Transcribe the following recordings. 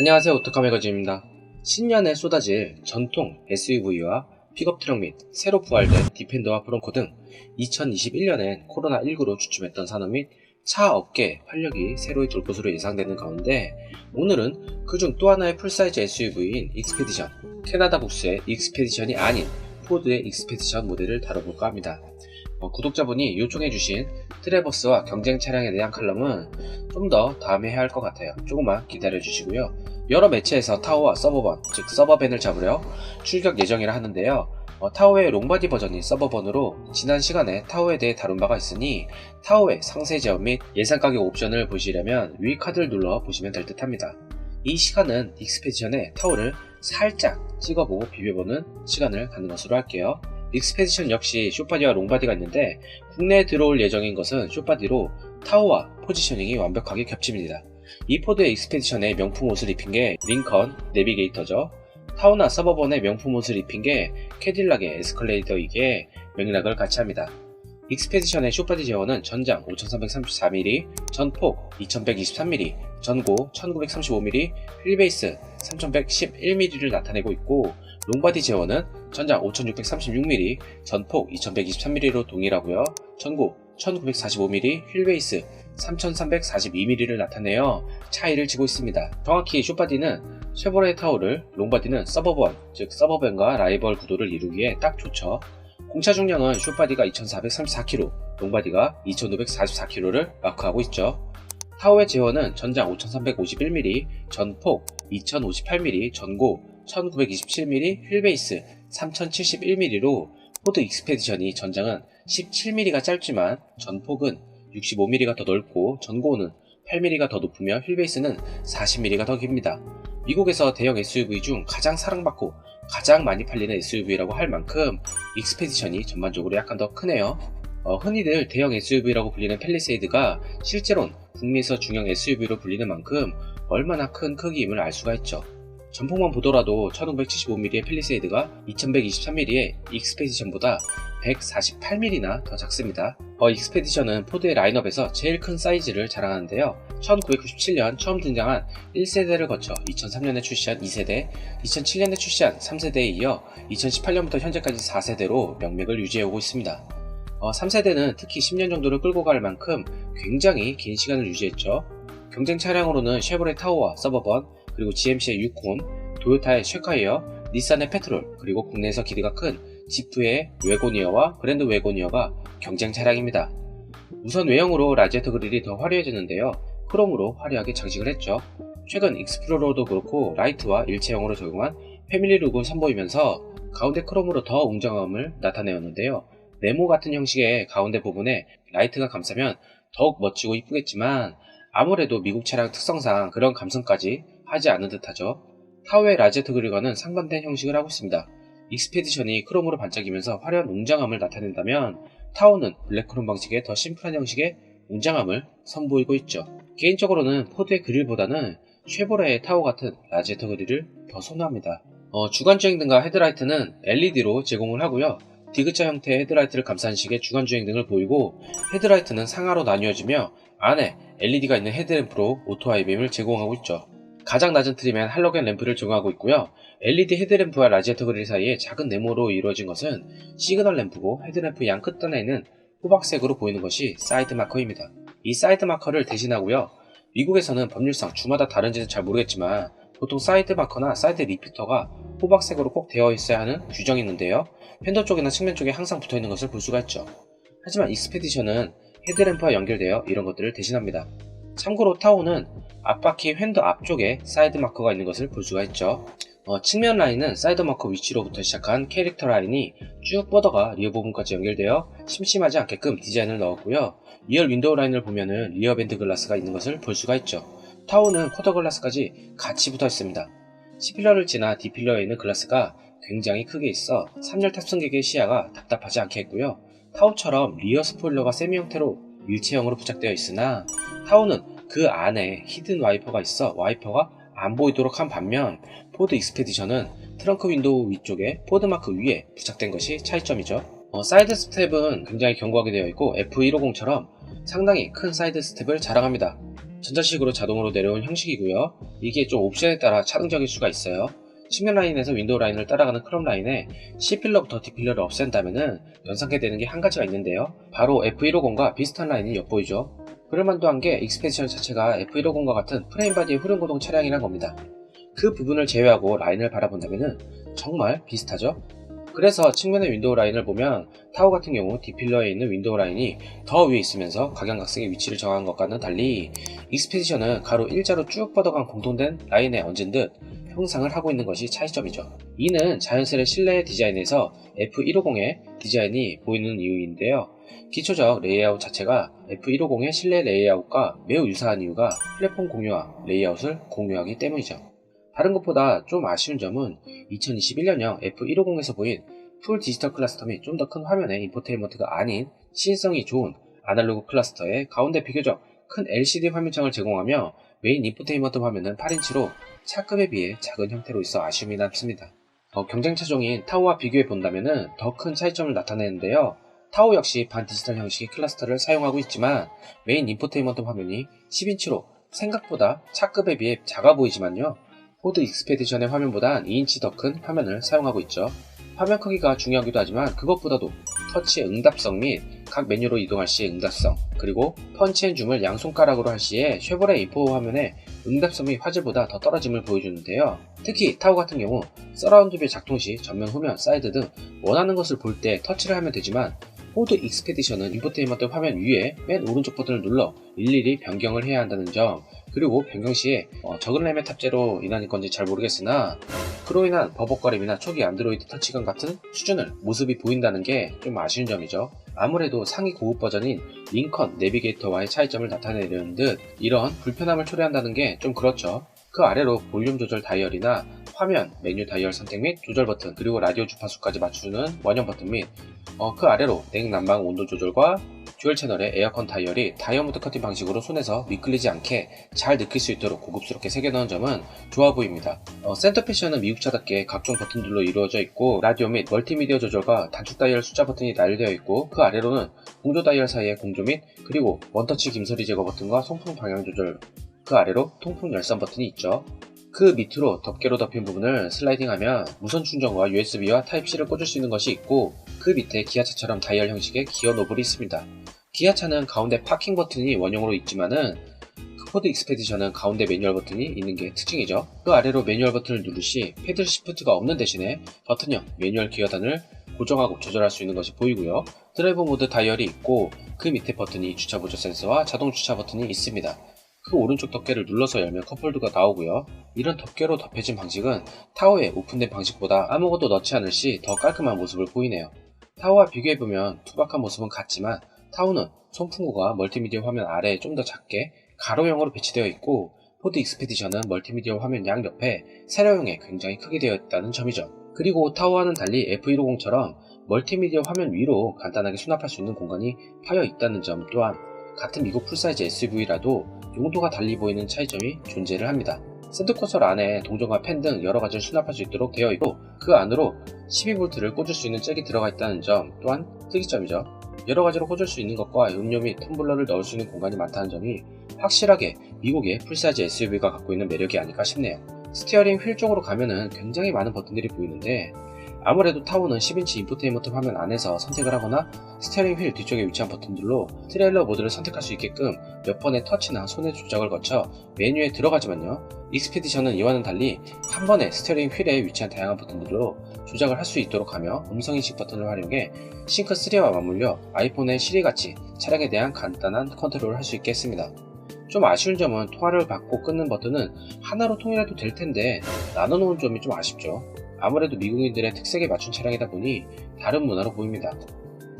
안녕하세요 오토카 매거진입니다. 신년에 쏟아질 전통 SUV와 픽업 트럭 및 새로 부활된 디펜더와 브론코 등 2021년엔 코로나19로 주춤했던 산업 및 차 업계 활력이 새로이 돌 것으로 예상되는 가운데 오늘은 그중 또 하나의 풀사이즈 SUV인 익스페디션, 캐나다 북스의 익스페디션이 아닌 포드의 익스페디션 모델을 다뤄볼까 합니다. 어, 구독자분이 요청해주신 트레버스와 경쟁 차량에 대한 칼럼은 좀 더 다음에 해야 할 것 같아요. 조금만 기다려주시고요. 여러 매체에서 타워와 서버번, 즉 서버밴을 잡으려 출격 예정이라 하는데요. 어, 타워의 롱바디 버전인 서버번으로 지난 시간에 타워에 대해 다룬 바가 있으니 타워의 상세 제어 및 예상 가격 옵션을 보시려면 위 카드를 눌러 보시면 될 듯 합니다. 이 시간은 익스페디션의 타워를 살짝 찍어보고 비벼보는 시간을 갖는 것으로 할게요. 익스페디션 역시 쇼바디와 롱바디가 있는데 국내에 들어올 예정인 것은 쇼바디로 타워와 포지셔닝이 완벽하게 겹칩니다. 이 포드의 익스페디션의 명품 옷을 입힌 게 링컨 내비게이터죠. 타워나 서버번의 명품 옷을 입힌 게 캐딜락의 에스컬레이터이기에 맥락을 같이 합니다. 익스페디션의 쇼바디 제어는 전장 5334mm, 전폭 2123mm, 전고 1935mm, 휠베이스 3111mm를 나타내고 있고 롱바디 제어는 전장 5636mm, 전폭 2123mm로 동일하고요. 전고 1945mm, 휠베이스 3342mm를 나타내어 차이를 지고 있습니다. 정확히 쇼바디는 쉐보레 타워를, 롱바디는 서버번, 즉 서버밴과 라이벌 구도를 이루기에 딱 좋죠. 공차 중량은 쇼바디가 2434kg, 롱바디가 2544kg를 마크하고 있죠. 타워의 제어는 전장 5351mm, 전폭 2058mm, 전고 1927mm, 휠베이스 3071mm로 포드 익스페디션이 전장은 17mm가 짧지만 전폭은 65mm가 더 넓고 전고는 8mm가 더 높으며 휠베이스는 40mm가 더 깁니다. 미국에서 대형 SUV 중 가장 사랑받고 가장 많이 팔리는 SUV라고 할 만큼 익스페디션이 전반적으로 약간 더 크네요. 어, 흔히들 대형 SUV라고 불리는 펠리세이드가 실제론 국내에서 중형 SUV로 불리는 만큼 얼마나 큰 크기임을 알 수가 있죠. 전폭만 보더라도 1575mm의 펠리세이드가 2123mm의 익스페디션보다 148mm나 더 작습니다. 어 익스페디션은 포드의 라인업에서 제일 큰 사이즈를 자랑하는데요. 1997년 처음 등장한 1세대를 거쳐 2003년에 출시한 2세대, 2007년에 출시한 3세대에 이어 2018년부터 현재까지 4세대로 명맥을 유지해오고 있습니다. 어, 3세대는 특히 10년 정도를 끌고 갈 만큼 굉장히 긴 시간을 유지했죠. 경쟁 차량으로는 쉐보레 타워와 서버번, 그리고 GMC의 유콘, 도요타의 쉐카이어, 닛산의 페트롤, 그리고 국내에서 기대가 큰 지프의 웨고니어와 그랜드 웨고니어가 경쟁 차량입니다. 우선 외형으로 라지에터 그릴이 더 화려해졌는데요. 크롬으로 화려하게 장식을 했죠. 최근 익스플로러도 그렇고 라이트와 일체형으로 적용한 패밀리 룩을 선보이면서 가운데 크롬으로 더 웅장함을 나타내었는데요. 네모 같은 형식의 가운데 부분에 라이트가 감싸면 더욱 멋지고 이쁘겠지만 아무래도 미국 차량 특성상 그런 감성까지 하지 않은 듯하죠. 타워의 라제트 그릴과는 상반된 형식을 하고 있습니다. 익스페디션이 크롬으로 반짝이면서 화려한 웅장함을 나타낸다면 타워는 블랙크롬 방식의 더 심플한 형식의 웅장함을 선보이고 있죠. 개인적으로는 포드의 그릴보다는 쉐보레의 타워 같은 라제트 그릴을 더 선호합니다. 어, 주간주행 등과 헤드라이트는 LED로 제공을 하고요. 디귿자 형태의 헤드라이트를 감싼 식의 주간주행 등을 보이고 헤드라이트는 상하로 나뉘어지며 안에 LED가 있는 헤드램프로 오토 하이빔을 제공하고 있죠. 가장 낮은 트림엔 할로겐 램프를 적용하고 있고요. LED 헤드램프와 라지에터 그릴 사이에 작은 네모로 이루어진 것은 시그널 램프고 헤드램프 양 끝단에는 호박색으로 보이는 것이 사이드 마커입니다. 이 사이드 마커를 대신하고요. 미국에서는 법률상 주마다 다른지는 잘 모르겠지만 보통 사이드 마커나 사이드 리피터가 호박색으로 꼭 되어 있어야 하는 규정이 있는데요. 팬더 쪽이나 측면 쪽에 항상 붙어 있는 것을 볼 수가 있죠. 하지만 익스페디션은 헤드램프와 연결되어 이런 것들을 대신합니다. 참고로 타오는 앞바퀴 휀더 앞쪽에 사이드 마커가 있는 것을 볼 수가 있죠. 어, 측면 라인은 사이드 마커 위치로부터 시작한 캐릭터 라인이 쭉 뻗어가 리어 부분까지 연결되어 심심하지 않게끔 디자인을 넣었고요. 리어 윈도우 라인을 보면은 리어 밴드 글라스가 있는 것을 볼 수가 있죠. 타오는 쿼터 글라스까지 같이 붙어 있습니다. C필러를 지나 D필러에 있는 글라스가 굉장히 크게 있어 3열 탑승객의 시야가 답답하지 않게 했고요. 타오처럼 리어 스포일러가 세미 형태로 일체형으로 부착되어 있으나 타오는 그 안에 히든 와이퍼가 있어 와이퍼가 안 보이도록 한 반면 포드 익스페디션은 트렁크 윈도우 위쪽에 포드 마크 위에 부착된 것이 차이점이죠. 어, 사이드 스텝은 굉장히 견고하게 되어 있고 F150처럼 상당히 큰 사이드 스텝을 자랑합니다. 전자식으로 자동으로 내려온 형식이고요. 이게 좀 옵션에 따라 차등적일 수가 있어요. 측면 라인에서 윈도우 라인을 따라가는 크롬 라인에 C필러부터 D필러를 없앤다면 연상케 되는 게 한 가지가 있는데요. 바로 F150과 비슷한 라인이 엿보이죠. 그럴만도 한 게 익스페디션 자체가 F150과 같은 프레임 바디의 후륜고동 차량이란 겁니다. 그 부분을 제외하고 라인을 바라본다면 정말 비슷하죠? 그래서 측면의 윈도우 라인을 보면 타워 같은 경우 D필러에 있는 윈도우 라인이 더 위에 있으면서 각양각색의 위치를 정한 것과는 달리 익스페디션은 가로 일자로 쭉 뻗어간 공통된 라인에 얹은 듯 형상을 하고 있는 것이 차이점이죠. 이는 자연스레 실내 디자인에서 F150의 디자인이 보이는 이유인데요. 기초적 레이아웃 자체가 F150의 실내 레이아웃과 매우 유사한 이유가 플랫폼 공유와 레이아웃을 공유하기 때문이죠. 다른 것보다 좀 아쉬운 점은 2021년형 F150에서 보인 풀 디지털 클러스터 및 좀 더 큰 화면의 인포테인먼트가 아닌 시인성이 좋은 아날로그 클러스터에 가운데 비교적 큰 LCD 화면창을 제공하며 메인 인포테인먼트 화면은 8인치로 차급에 비해 작은 형태로 있어 아쉬움이 남습니다. 어, 경쟁 차종인 타오와 비교해 본다면 더 큰 차이점을 나타내는데요. 타오 역시 반디지털 형식의 클러스터를 사용하고 있지만 메인 인포테인먼트 화면이 10인치로 생각보다 차급에 비해 작아 보이지만요. 포드 익스페디션의 화면보단 2인치 더 큰 화면을 사용하고 있죠. 화면 크기가 중요하기도 하지만 그것보다도 터치의 응답성 및 각 메뉴로 이동할 시의 응답성 그리고 펀치 앤 줌을 양손가락으로 할 시에 쉐보레 인포 화면의 응답성이 화질보다 더 떨어짐을 보여주는데요. 특히 타워 같은 경우 서라운드 뷰 작동 시 전면, 후면, 사이드 등 원하는 것을 볼 때 터치를 하면 되지만 포드 익스페디션은 인포테인먼트 화면 위에 맨 오른쪽 버튼을 눌러 일일이 변경을 해야 한다는 점 그리고 변경 시에 어, 적은 램의 탑재로 인한 건지 잘 모르겠으나 그로 인한 버벅거림이나 초기 안드로이드 터치감 같은 수준을 모습이 보인다는 게 좀 아쉬운 점이죠. 아무래도 상위 고급 버전인 링컨 내비게이터와의 차이점을 나타내려는 듯 이런 불편함을 초래한다는 게 좀 그렇죠. 그 아래로 볼륨 조절 다이얼이나 화면, 메뉴 다이얼 선택 및 조절 버튼, 그리고 라디오 주파수까지 맞추는 원형 버튼 및, 어, 그 아래로 냉난방 온도 조절과 듀얼 채널의 에어컨 다이얼이 다이아몬드 커팅 방식으로 손에서 미끌리지 않게 잘 느낄 수 있도록 고급스럽게 새겨넣은 점은 좋아 보입니다. 어, 센터 패션은 미국차답게 각종 버튼들로 이루어져 있고 라디오 및 멀티미디어 조절과 단축 다이얼 숫자 버튼이 날되어 있고 그 아래로는 공조 다이얼 사이의 공조 및 그리고 원터치 김서리 제거 버튼과 송풍 방향 조절 그 아래로 통풍 열선 버튼이 있죠. 그 밑으로 덮개로 덮인 부분을 슬라이딩하면 무선 충전과 USB와 타입C를 꽂을 수 있는 것이 있고 그 밑에 기아차처럼 다이얼 형식의 기어 노블이 있습니다. 기아차는 가운데 파킹 버튼이 원형으로 있지만은 그 포드 익스페디션은 가운데 매뉴얼 버튼이 있는 게 특징이죠. 그 아래로 매뉴얼 버튼을 누르시 패들 시프트가 없는 대신에 버튼형 매뉴얼 기어단을 고정하고 조절할 수 있는 것이 보이고요. 드라이브 모드 다이얼이 있고 그 밑에 버튼이 주차 보조 센서와 자동 주차 버튼이 있습니다. 그 오른쪽 덮개를 눌러서 열면 컵홀드가 나오고요. 이런 덮개로 덮여진 방식은 타워에 오픈된 방식보다 아무것도 넣지 않을 시 더 깔끔한 모습을 보이네요. 타워와 비교해보면 투박한 모습은 같지만 타우는 송풍구가 멀티미디어 화면 아래에 좀 더 작게 가로형으로 배치되어 있고 포드 익스페디션은 멀티미디어 화면 양옆에 세로형에 굉장히 크게 되어 있다는 점이죠. 그리고 타워와는 달리 F150처럼 멀티미디어 화면 위로 간단하게 수납할 수 있는 공간이 파여 있다는 점 또한 같은 미국 풀사이즈 SUV라도 용도가 달리 보이는 차이점이 존재를 합니다. 샌드코솔 안에 동전과 펜 등 여러 가지를 수납할 수 있도록 되어 있고 그 안으로 12V를 꽂을 수 있는 잭이 들어가 있다는 점 또한 특이점이죠. 여러 가지로 꽂을 수 있는 것과 음료 및 텀블러를 넣을 수 있는 공간이 많다는 점이 확실하게 미국의 풀사이즈 SUV가 갖고 있는 매력이 아닐까 싶네요. 스티어링 휠 쪽으로 가면은 굉장히 많은 버튼들이 보이는데 아무래도 타워는 10인치 인포테인먼트 화면 안에서 선택을 하거나 스티어링 휠 뒤쪽에 위치한 버튼들로 트레일러 모드를 선택할 수 있게끔 몇 번의 터치나 손의 조작을 거쳐 메뉴에 들어가지만요. 익스페디션은 이와는 달리 한 번에 스티어링 휠에 위치한 다양한 버튼들로 조작을 할 수 있도록 하며 음성인식 버튼을 활용해 싱크3와 맞물려 아이폰의 시리같이 차량에 대한 간단한 컨트롤을 할 수 있게 했습니다. 좀 아쉬운 점은 통화를 받고 끊는 버튼은 하나로 통일해도 될 텐데 나눠놓은 점이 좀 아쉽죠. 아무래도 미국인들의 특색에 맞춘 차량이다 보니 다른 문화로 보입니다.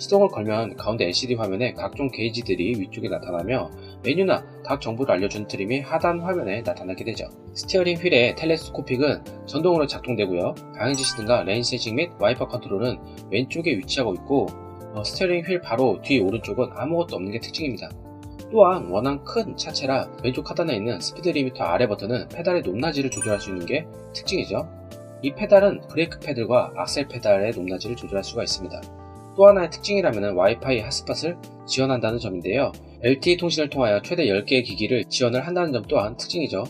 시동을 걸면 가운데 LCD 화면에 각종 게이지들이 위쪽에 나타나며 메뉴나 각 정보를 알려준 트림이 하단 화면에 나타나게 되죠. 스티어링 휠의 텔레스코픽은 전동으로 작동되고요. 방향지시 등과 레인 세징 및 와이퍼 컨트롤은 왼쪽에 위치하고 있고 어, 스티어링 휠 바로 뒤 오른쪽은 아무것도 없는 게 특징입니다. 또한 워낙 큰 차체라 왼쪽 하단에 있는 스피드 리미터 아래 버튼은 페달의 높낮이를 조절할 수 있는 게 특징이죠. 이 페달은 브레이크 페달과 악셀 페달의 높낮이를 조절할 수가 있습니다. 또 하나의 특징이라면 와이파이 핫스팟을 지원한다는 점인데요. LTE 통신을 통하여 최대 10개의 기기를 지원을 한다는 점 또한 특징이죠.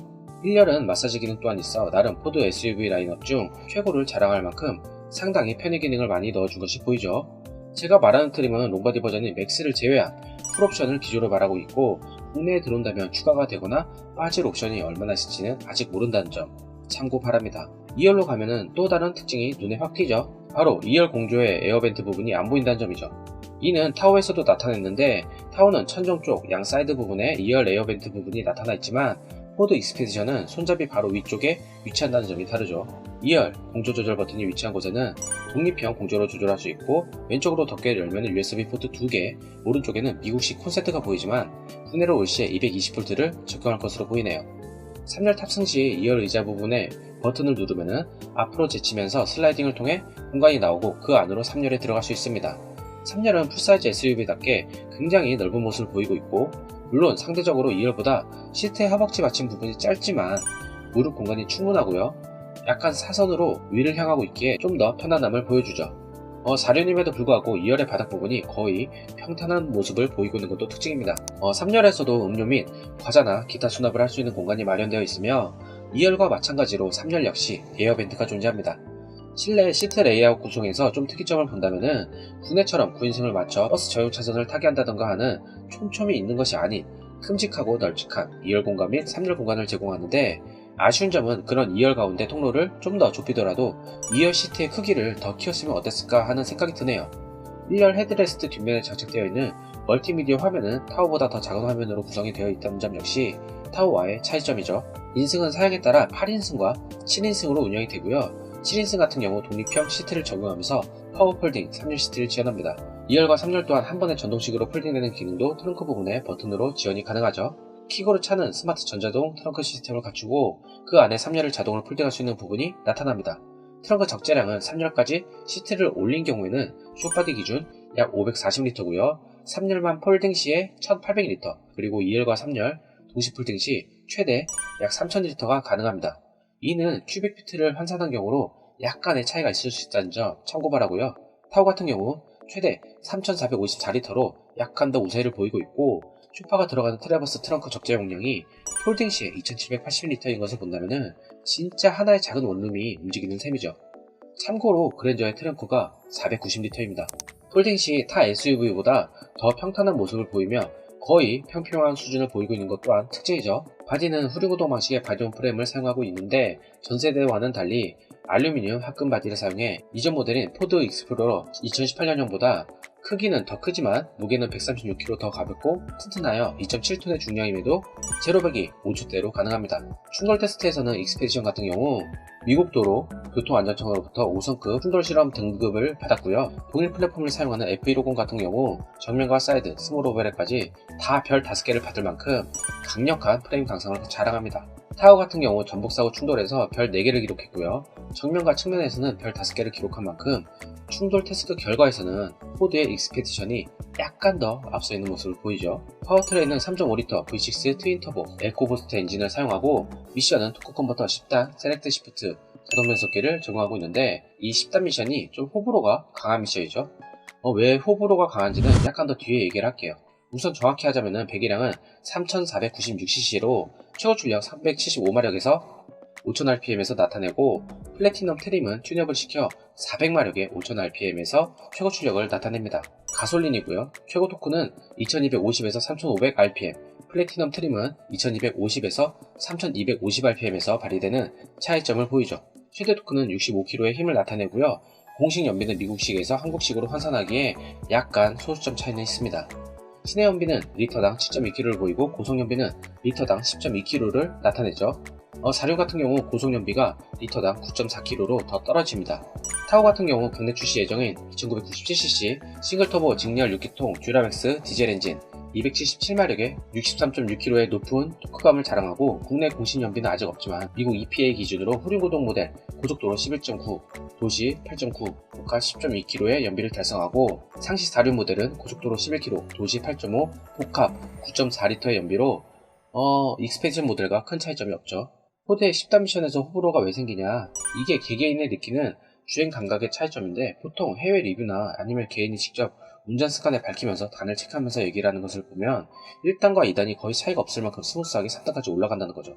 1열은 마사지 기능 또한 있어 나름 포드 SUV 라인업 중 최고를 자랑할 만큼 상당히 편의 기능을 많이 넣어준 것이 보이죠. 제가 말하는 트림은 롱바디 버전인 맥스를 제외한 풀옵션을 기조로 말하고 있고 국내에 들어온다면 추가가 되거나 빠질 옵션이 얼마나 있을지는 아직 모른다는 점 참고 바랍니다. 2열로 가면은 또 다른 특징이 눈에 확 띄죠. 바로 2열 공조의 에어벤트 부분이 안 보인다는 점이죠. 이는 타워에서도 나타냈는데 타워는 천정 쪽 양 사이드 부분에 2열 에어벤트 부분이 나타나 있지만 포드 익스페디션은 손잡이 바로 위쪽에 위치한다는 점이 다르죠. 2열 공조 조절 버튼이 위치한 곳에는 독립형 공조로 조절할 수 있고 왼쪽으로 덮개를 열면 USB 포트 2개, 오른쪽에는 미국식 콘센트가 보이지만 국내로 올 시에 220V를 적용할 것으로 보이네요. 3열 탑승 시 2열 의자 부분에 버튼을 누르면 앞으로 제치면서 슬라이딩을 통해 공간이 나오고 그 안으로 3열에 들어갈 수 있습니다. 3열은 풀사이즈 SUV답게 굉장히 넓은 모습을 보이고 있고 물론 상대적으로 2열보다 시트의 허벅지 받침 부분이 짧지만 무릎 공간이 충분하고요. 약간 사선으로 위를 향하고 있기에 좀 더 편안함을 보여주죠. 어, 4륜임에도 불구하고 2열의 바닥 부분이 거의 평탄한 모습을 보이고 있는 것도 특징입니다. 어, 3열에서도 음료 및 과자나 기타 수납을 할 수 있는 공간이 마련되어 있으며 2열과 마찬가지로 3열 역시 에어벤트가 존재합니다. 실내 시트 레이아웃 구성에서 좀 특이점을 본다면은 국내처럼 9인승을 맞춰 버스 전용 차선을 타게 한다던가 하는 촘촘히 있는 것이 아닌 큼직하고 널찍한 2열 공간 및 3열 공간을 제공하는데 아쉬운 점은 그런 2열 가운데 통로를 좀 더 좁히더라도 2열 시트의 크기를 더 키웠으면 어땠을까 하는 생각이 드네요. 1열 헤드레스트 뒷면에 장착되어 있는 멀티미디어 화면은 타워보다 더 작은 화면으로 구성이 되어 있다는 점 역시 타워와의 차이점이죠. 인승은 사양에 따라 8인승과 7인승으로 운영이 되고요. 7인승 같은 경우 독립형 시트를 적용하면서 파워 폴딩 3열 시트를 지원합니다. 2열과 3열 또한 한 번에 전동식으로 폴딩되는 기능도 트렁크 부분에 버튼으로 지원이 가능하죠. 킥으로 차는 스마트 전자동 트렁크 시스템을 갖추고 그 안에 3열을 자동으로 폴딩할 수 있는 부분이 나타납니다. 트렁크 적재량은 3열까지 시트를 올린 경우에는 쇼파디 기준 약 540리터고요. 3열만 폴딩 시에 1800리터, 그리고 2열과 3열 동시 폴딩 시 최대 약 3000리터가 가능합니다. 이는 큐빅 피트를 환산한 경우로 약간의 차이가 있을 수 있다는 점 참고 바라고요. 타워 같은 경우 최대 3454리터로 약간 더 우세를 보이고 있고 슈퍼가 들어가는 트래버스 트렁크 적재 용량이 폴딩 시에 2780리터인 것을 본다면 진짜 하나의 작은 원룸이 움직이는 셈이죠. 참고로 그랜저의 트렁크가 490리터입니다. 폴딩 시 타 SUV보다 더 평탄한 모습을 보이며 거의 평평한 수준을 보이고 있는 것 또한 특징이죠. 바디는 후륜구동 방식의 바디온 프레임을 사용하고 있는데 전세대와는 달리 알루미늄 합금 바디를 사용해 이전 모델인 포드 익스플로러 2018년형보다 크기는 더 크지만 무게는 136kg 더 가볍고 튼튼하여 2.7톤의 중량임에도 제로백이 5초대로 가능합니다. 충돌 테스트에서는 익스페디션 같은 경우 미국 도로 교통안전청으로부터 5성급 충돌 실험 등급을 받았고요. 동일 플랫폼을 사용하는 F150 같은 경우 정면과 사이드, 스몰 오버랩까지 다 별 5개를 받을 만큼 강력한 프레임 강성을 자랑합니다. 타워 같은 경우 전복사고 충돌에서 별 4개를 기록했고요. 정면과 측면에서는 별 5개를 기록한 만큼 충돌 테스트 결과에서는 포드의 익스페디션이 약간 더 앞서 있는 모습을 보이죠. 파워트레인은 3.5L V6 트윈 터보 에코보스트 엔진을 사용하고 미션은 토크 컨버터 10단 셀렉트 시프트 자동 변속기를 적용하고 있는데 이 10단 미션이 좀 호불호가 강한 미션이죠. 어, 왜 호불호가 강한지는 약간 더 뒤에 얘기를 할게요. 우선 정확히 하자면 배기량은 3496cc로 최고 출력 375마력에서 5000rpm에서 나타내고 플래티넘 트림은 튠업을 시켜 400마력의 5000rpm에서 최고 출력을 나타냅니다. 가솔린이고요. 최고 토크는 2250에서 3500rpm, 플래티넘 트림은 2250에서 3250rpm에서 발휘되는 차이점을 보이죠. 최대 토크는 65kg의 힘을 나타내고요. 공식 연비는 미국식에서 한국식으로 환산하기에 약간 소수점 차이는 있습니다. 시내 연비는 리터당 7.2kg를 보이고 고속 연비는 리터당 10.2kg를 나타내죠. 어, 사륜 같은 경우 고속 연비가 리터당 9.4kg로 더 떨어집니다. 타워 같은 경우 국내 출시 예정인 2997cc 싱글터보 직렬 6기통 듀라맥스 디젤 엔진 277마력에 63.6kg의 높은 토크감을 자랑하고 국내 공신 연비는 아직 없지만 미국 EPA 기준으로 후륜구동 모델 고속도로 11.9, 도시 8.9, 고가 10.2kg의 연비를 달성하고 상시 4륜 모델은 고속도로 11km, 도시 8.5, 복합 9.4L의 연비로 어, 익스페디션 모델과 큰 차이점이 없죠. 포드의 10단 미션에서 호불호가 왜 생기냐 이게 개개인의 느끼는 주행 감각의 차이점인데 보통 해외 리뷰나 아니면 개인이 직접 운전 습관을 밝히면서 단을 체크하면서 얘기를 하는 것을 보면 1단과 2단이 거의 차이가 없을 만큼 스무스하게 3단까지 올라간다는 거죠.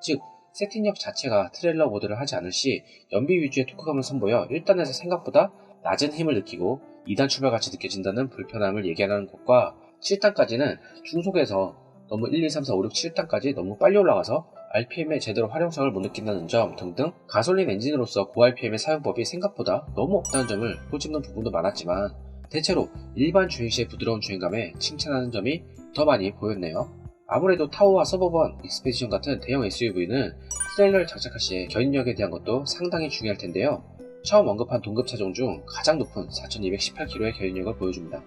즉, 세팅력 자체가 트레일러 모드를 하지 않을 시 연비 위주의 토크감을 선보여 1단에서 생각보다 낮은 힘을 느끼고 2단 출발같이 느껴진다는 불편함을 얘기하는 것과 7단까지는 중속에서 너무 1, 2, 3, 4, 5, 6, 7단까지 너무 빨리 올라가서 RPM의 제대로 활용성을 못 느낀다는 점 등등 가솔린 엔진으로서 고RPM의 사용법이 생각보다 너무 없다는 점을 꼬집는 부분도 많았지만 대체로 일반 주행 시의 부드러운 주행감에 칭찬하는 점이 더 많이 보였네요. 아무래도 타오와 서버번, 익스페디션 같은 대형 SUV는 트레일러를 장착할 시에 견인력에 대한 것도 상당히 중요할 텐데요. 처음 언급한 동급 차종 중 가장 높은 4218km의 견인력을 보여줍니다.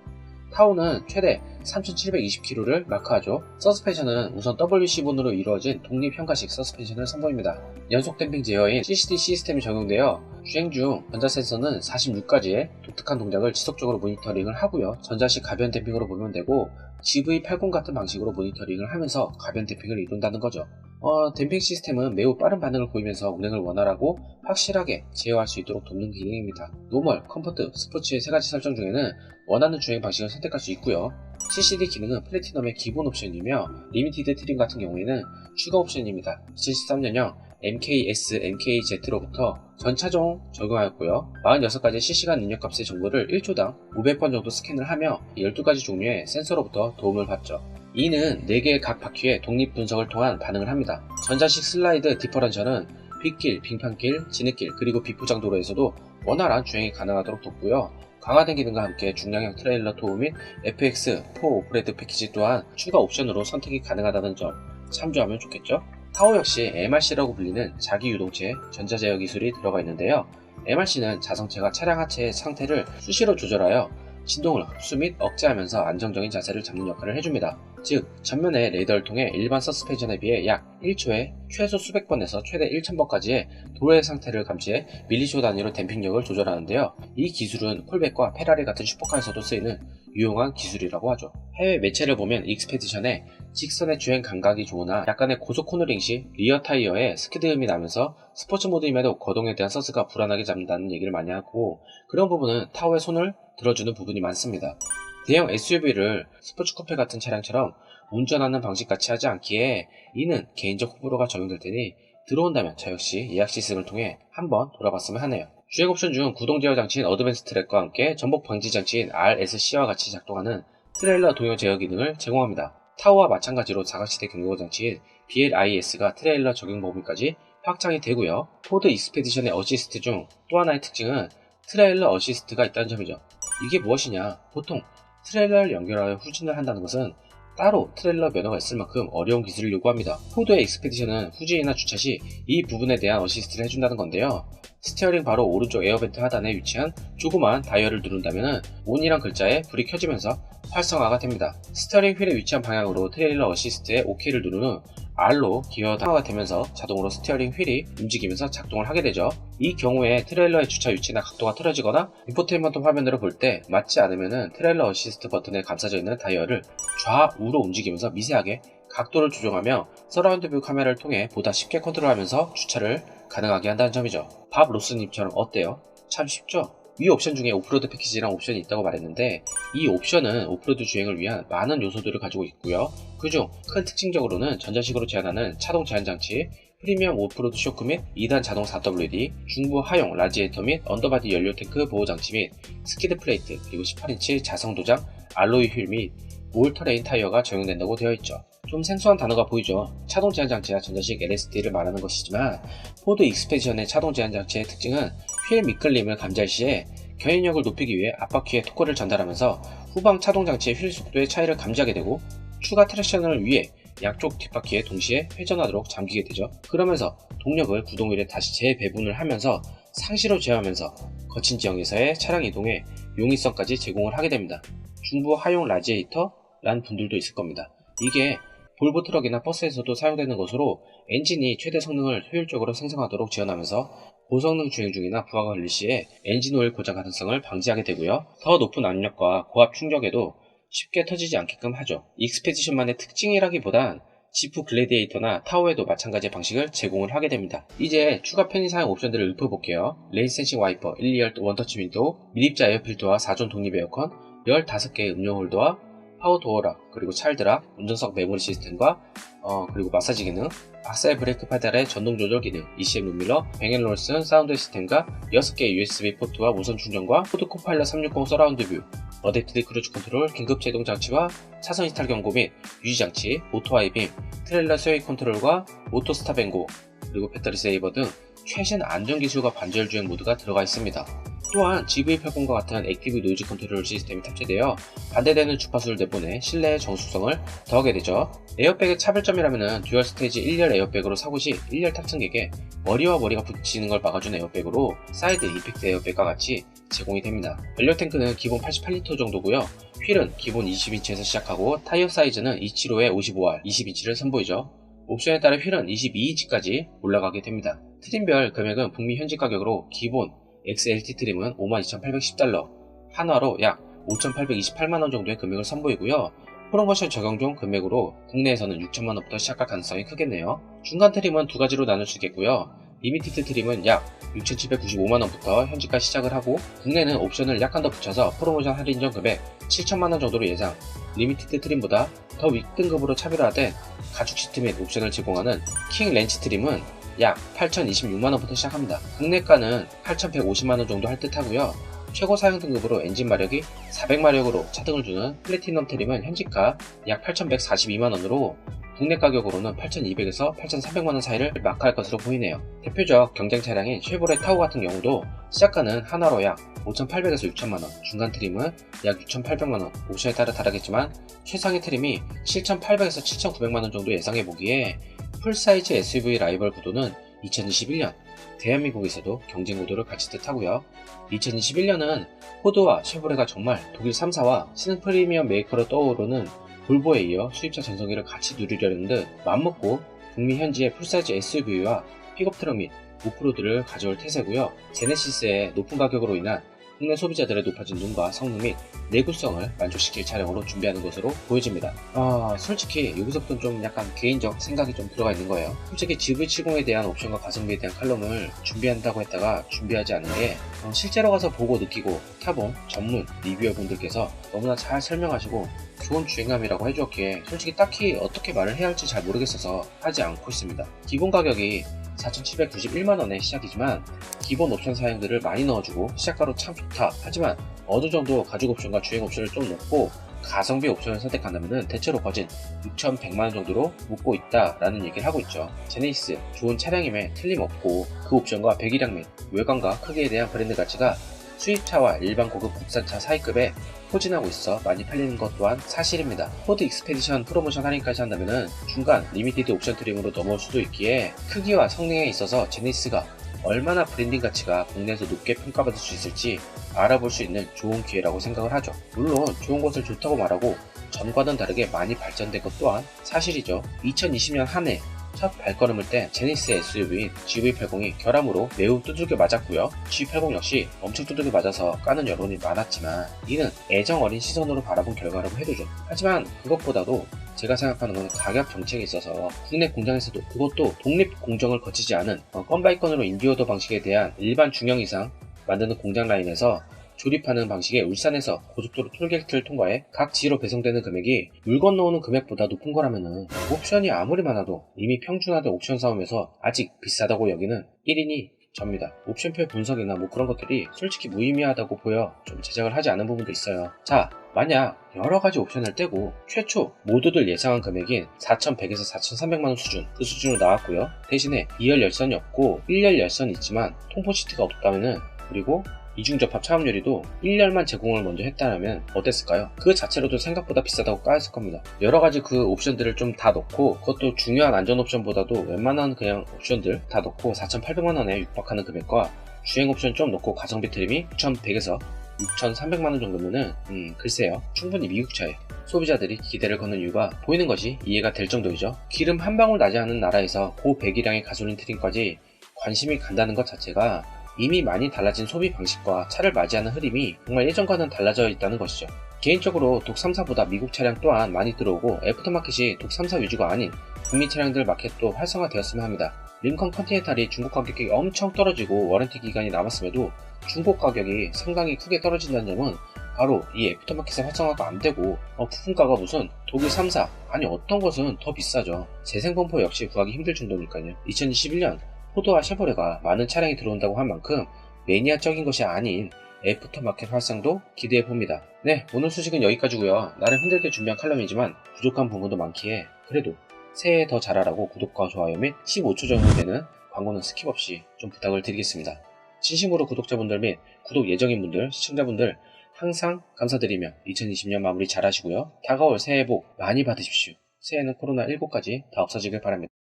타오는 최대 3720km를 마크하죠. 서스펜션은 우선 WC본으로 이루어진 독립현가식 서스펜션을 선보입니다. 연속 댐핑 제어인 CCD 시스템이 적용되어 주행 중 전자 센서는 46가지의 독특한 동작을 지속적으로 모니터링을 하고요. 전자식 가변 댐핑으로 보면 되고 GV80 같은 방식으로 모니터링을 하면서 가변 댐핑을 이룬다는 거죠. 어, 댐핑 시스템은 매우 빠른 반응을 보이면서 운행을 원활하고 확실하게 제어할 수 있도록 돕는 기능입니다. 노멀, 컴포트, 스포츠의 세 가지 설정 중에는 원하는 주행 방식을 선택할 수 있고요. CCD 기능은 플래티넘의 기본 옵션이며 리미티드 트림 같은 경우에는 추가 옵션입니다. 2013년형 MKS, MKZ로부터 전 차종 적용하였고요. 46가지 실시간 입력값의 정보를 1초당 500번 정도 스캔을 하며 12가지 종류의 센서로부터 도움을 받죠. 이는 4개의 각 바퀴의 독립 분석을 통한 반응을 합니다. 전자식 슬라이드 디퍼런셜은 빗길, 빙판길, 진흙길, 그리고 비포장 도로에서도 원활한 주행이 가능하도록 돕고요. 강화된 기능과 함께 중량형 트레일러 토우 및 FX4 오프레드 패키지 또한 추가 옵션으로 선택이 가능하다는 점 참조하면 좋겠죠? 타오 역시 MRC라고 불리는 자기 유동체 전자 제어 기술이 들어가 있는데요. MRC는 자성체가 차량 하체의 상태를 수시로 조절하여 진동을 흡수 및 억제하면서 안정적인 자세를 잡는 역할을 해줍니다. 즉, 전면의 레이더를 통해 일반 서스펜션에 비해 약 1초에 최소 수백 번에서 최대 1000번까지의 도로의 상태를 감지해 밀리초 단위로 댐핑력을 조절하는데요. 이 기술은 콜백과 페라리 같은 슈퍼카에서도 쓰이는 유용한 기술이라고 하죠. 해외 매체를 보면 익스페디션에 직선의 주행 감각이 좋으나 약간의 고속 코너링 시 리어 타이어에 스키드음이 나면서 스포츠 모드임에도 거동에 대한 서스가 불안하게 잡는다는 얘기를 많이 하고 그런 부분은 타워의 손을 들어주는 부분이 많습니다. 대형 SUV를 스포츠 쿠페 같은 차량처럼 운전하는 방식 같이 하지 않기에 이는 개인적 호불호가 적용될 테니 들어온다면 저 역시 예약 시스템을 통해 한번 돌아봤으면 하네요. 주행 옵션 중 구동 제어 장치인 어드밴스 트랙과 함께 전복 방지 장치인 RSC와 같이 작동하는 트레일러 동요 제어 기능을 제공합니다. 타워와 마찬가지로 사각지대 경고 장치인 BLIS가 트레일러 적용 범위까지 확장이 되고요. 포드 익스페디션의 어시스트 중 또 하나의 특징은 트레일러 어시스트가 있다는 점이죠. 이게 무엇이냐? 보통 트레일러를 연결하여 후진을 한다는 것은 따로 트레일러 면허가 있을 만큼 어려운 기술을 요구합니다. 포드의 익스페디션은 후진이나 주차 시 이 부분에 대한 어시스트를 해준다는 건데요. 스티어링 바로 오른쪽 에어벤트 하단에 위치한 조그마한 다이얼을 누른다면 온이란 글자에 불이 켜지면서 활성화가 됩니다. 스티어링 휠에 위치한 방향으로 트레일러 어시스트에 OK를 누른 후 R로 기어 강화가 되면서 자동으로 스티어링 휠이 움직이면서 작동을 하게 되죠. 이 경우에 트레일러의 주차 위치나 각도가 틀어지거나 인포테인먼트 화면으로 볼 때 맞지 않으면 트레일러 어시스트 버튼에 감싸져 있는 다이얼을 좌우로 움직이면서 미세하게 각도를 조정하며 서라운드 뷰 카메라를 통해 보다 쉽게 컨트롤하면서 주차를 가능하게 한다는 점이죠. 밥 로스님처럼 어때요? 참 쉽죠? 이 옵션 중에 오프로드 패키지랑 옵션이 있다고 말했는데 이 옵션은 오프로드 주행을 위한 많은 요소들을 가지고 있고요. 그중 큰 특징적으로는 전자식으로 제한하는 차동 제한 장치, 프리미엄 오프로드 쇼크 및 2단 자동 4WD, 중부 하용 라지에이터 및 언더바디 연료 탱크 보호 장치 및 스키드 플레이트, 그리고 18인치 자성 도장, 알로이 휠 및 올터레인 타이어가 적용된다고 되어 있죠. 좀 생소한 단어가 보이죠. 차동 제한 장치와 전자식 LSD를 말하는 것이지만 포드 익스페디션의 차동 제한 장치의 특징은 휠 미끌림을 감지할 시에 견인력을 높이기 위해 앞바퀴에 토크를 전달하면서 후방 차동 장치의 휠 속도의 차이를 감지하게 되고 추가 트랙션을 위해 양쪽 뒷바퀴에 동시에 회전하도록 잠기게 되죠. 그러면서 동력을 구동휠에 다시 재배분을 하면서 상시로 제어하면서 거친 지형에서의 차량 이동에 용이성까지 제공을 하게 됩니다. 중부 하용 라지에이터 란 분들도 있을 겁니다. 이게 볼보 트럭이나 버스에서도 사용되는 것으로 엔진이 최대 성능을 효율적으로 생성하도록 지원하면서 고성능 주행 중이나 부하가 걸릴 시에 엔진 오일 고장 가능성을 방지하게 되고요. 더 높은 압력과 고압 충격에도 쉽게 터지지 않게끔 하죠. 익스페디션만의 특징이라기보단 지프 글래디에이터나 타워에도 마찬가지의 방식을 제공을 하게 됩니다. 이제 추가 편의 사용 옵션들을 읊어볼게요. 레인 센싱 와이퍼, 1, 2열 원터치 윈도우, 미립자 에어필터와 4존 독립 에어컨, 15개의 음료 홀더와 파워 도어락, 그리고 차일드락, 운전석 메모리 시스템과 어, 그리고 마사지 기능, 악셀 브레이크 페달의 전동 조절 기능, ECM 룸밀러, 뱅앤롤슨 사운드 시스템과 6개의 USB 포트와 무선 충전과 코드 코파일럿 360 서라운드 뷰, 어댑티드 크루즈 컨트롤, 긴급 제동 장치와 차선 이탈 경고 및 유지 장치, 오토 하이빔, 트레일러 스웨이 컨트롤과 오토 스탑 앤고, 그리고 배터리 세이버 등 최신 안전 기술과 반절 주행 모드가 들어가 있습니다. 또한 GV80과 같은 액티브 노이즈 컨트롤 시스템이 탑재되어 반대되는 주파수를 내보내 실내의 정숙성을 더하게 되죠. 에어백의 차별점이라면 듀얼 스테이지 1열 에어백으로 사고 시 1열 탑승객에 머리와 머리가 붙이는 걸 막아주는 에어백으로 사이드 임팩트 에어백과 같이 제공이 됩니다. 연료 탱크는 기본 88리터 정도고요. 휠은 기본 20인치에서 시작하고 타이어 사이즈는 275에 55R, 20인치를 선보이죠. 옵션에 따라 휠은 22인치까지 올라가게 됩니다. 트림별 금액은 북미 현지 가격으로 기본 XLT 트림은 52,810달러, 한화로 약 5,828만원 정도의 금액을 선보이고요. 프로모션 적용 중 금액으로 국내에서는 6천만원부터 시작할 가능성이 크겠네요. 중간 트림은 두 가지로 나눌 수 있겠고요. 리미티드 트림은 약 6,795만원부터 현지까지 시작을 하고 국내는 옵션을 약간 더 붙여서 프로모션 할인전 금액 7천만원 정도로 예상 리미티드 트림보다 더 윗등급으로 차별화된 가죽 시트 및 옵션을 제공하는 킹 렌치 트림은 약 8,026만원부터 시작합니다. 국내가는 8,150만원 정도 할 듯 하고요. 최고 사용 등급으로 엔진 마력이 400마력으로 차등을 주는 플래티넘 트림은 현지가 약 8,142만원으로 국내 가격으로는 8,200에서 8,300만원 사이를 마크할 것으로 보이네요. 대표적 경쟁 차량인 쉐보레 타오 같은 경우도 시작가는 하나로 약 5,800에서 6,000만원, 중간 트림은 약 6,800만원, 옵션에 따라 다르겠지만 최상위 트림이 7,800에서 7,900만원 정도 예상해보기에 풀사이즈 SUV 라이벌 구도는 2021년 대한민국에서도 경쟁 구도를 갖출 듯 하고요. 2021년은 포드와 쉐보레가 정말 독일 3사와 신흥 프리미엄 메이커로 떠오르는 볼보에 이어 수입차 전성기를 같이 누리려는 듯 맘먹고 북미 현지의 풀사이즈 SUV와 픽업 트럭 및 오프로드를 가져올 태세고요. 제네시스의 높은 가격으로 인한 국내 소비자들의 높아진 눈과 성능 및 내구성을 만족시킬 차량으로 준비하는 것으로 보여집니다. 아, 솔직히 여기서부터 좀 약간 개인적 생각이 좀 들어가 있는 거예요. 솔직히 GV70에 대한 옵션과 가성비에 대한 칼럼을 준비한다고 했다가 준비하지 않은 게 어, 실제로 가서 보고 느끼고 타본 전문 리뷰어 분들께서 너무나 잘 설명하시고 좋은 주행감이라고 해주었기에 솔직히 딱히 어떻게 말을 해야 할지 잘 모르겠어서 하지 않고 있습니다. 기본 가격이 4,791만원에 시작이지만 기본 옵션 사양들을 많이 넣어주고 시작가로 참 좋다 하지만 어느 정도 가죽 옵션과 주행 옵션을 좀 넣고 가성비 옵션을 선택한다면 대체로 거진 6,100만원 정도로 묻고 있다라는 얘기를 하고 있죠. 제네시스 좋은 차량임에 틀림없고 그 옵션과 배기량 및 외관과 크기에 대한 브랜드 가치가 수입차와 일반 고급 국산차 사이급에 포진하고 있어 많이 팔리는 것 또한 사실입니다. 포드 익스페디션 프로모션 할인까지 한다면 중간 리미티드 옵션 트림으로 넘어올 수도 있기에 크기와 성능에 있어서 제네시스가 얼마나 브랜딩 가치가 국내에서 높게 평가받을 수 있을지 알아볼 수 있는 좋은 기회라고 생각을 하죠. 물론 좋은 것을 좋다고 말하고 전과는 다르게 많이 발전된 것 또한 사실이죠. 2020년 한 해 첫 발걸음을 뗀 제니스 SUV인 GV80이 결함으로 매우 두들겨 맞았고요. G80 역시 엄청 두들겨 맞아서 까는 여론이 많았지만 이는 애정 어린 시선으로 바라본 결과라고 해도 죠. 하지만 그것보다도 제가 생각하는 건 가격 정책에 있어서 국내 공장에서도 그것도 독립 공정을 거치지 않은 어, 건바이 건으로 인디오더 방식에 대한 일반 중형 이상 만드는 공장 라인에서 조립하는 방식의 울산에서 고속도로 톨게이트를 통과해 각 지로 배송되는 금액이 물 건너오는 금액보다 높은 거라면은 옵션이 아무리 많아도 이미 평준화된 옵션 싸움에서 아직 비싸다고 여기는 1인이 접니다. 옵션표 분석이나 뭐 그런 것들이 솔직히 무의미하다고 보여 좀 제작을 하지 않은 부분도 있어요. 자, 만약 여러 가지 옵션을 떼고 최초 모두들 예상한 금액인 4,100에서 4,300만원 수준 그 수준으로 나왔고요. 대신에 2열 열선이 없고 1열 열선이 있지만 통포 시트가 없다면은 그리고 이중접합 차음유리도 1년만 제공을 먼저 했다면 어땠을까요? 그 자체로도 생각보다 비싸다고 까였을 겁니다. 여러 가지 그 옵션들을 좀 다 넣고 그것도 중요한 안전 옵션보다도 웬만한 그냥 옵션들 다 넣고 4,800만원에 육박하는 금액과 주행 옵션 좀 넣고 가성비 트림이 6,100에서 6,300만원 정도면은 음 글쎄요 충분히 미국 차에 소비자들이 기대를 거는 이유가 보이는 것이 이해가 될 정도이죠. 기름 한 방울 나지 않은 나라에서 고 배기량의 가솔린 트림까지 관심이 간다는 것 자체가 이미 많이 달라진 소비 방식과 차를 맞이하는 흐름이 정말 예전과는 달라져 있다는 것이죠. 개인적으로 독 3사보다 미국 차량 또한 많이 들어오고 애프터마켓이 독 3사 위주가 아닌 국민 차량들 마켓도 활성화되었으면 합니다. 링컨 컨티넨탈이 중국 가격이 엄청 떨어지고 워런티 기간이 남았음에도 중국 가격이 상당히 크게 떨어진다는 점은 바로 이 애프터마켓의 활성화도 안 되고 어, 부품가가 무슨 독일 3사 아니 어떤 것은 더 비싸죠. 재생범퍼 역시 구하기 힘들 정도니까요. 2021년 포도와 쉐보레가 많은 차량이 들어온다고 한 만큼 매니아적인 것이 아닌 애프터마켓 활성도 기대해 봅니다. 네, 오늘 소식은 여기까지고요. 나름 힘들게 준비한 칼럼이지만 부족한 부분도 많기에 그래도 새해에 더 잘하라고 구독과 좋아요 및 15초 정도 되는 광고는 스킵 없이 좀 부탁을 드리겠습니다. 진심으로 구독자분들 및 구독 예정인 분들, 시청자분들 항상 감사드리며 2020년 마무리 잘 하시고요. 다가올 새해 복 많이 받으십시오. 새해는 코로나19까지 다 없어지길 바랍니다.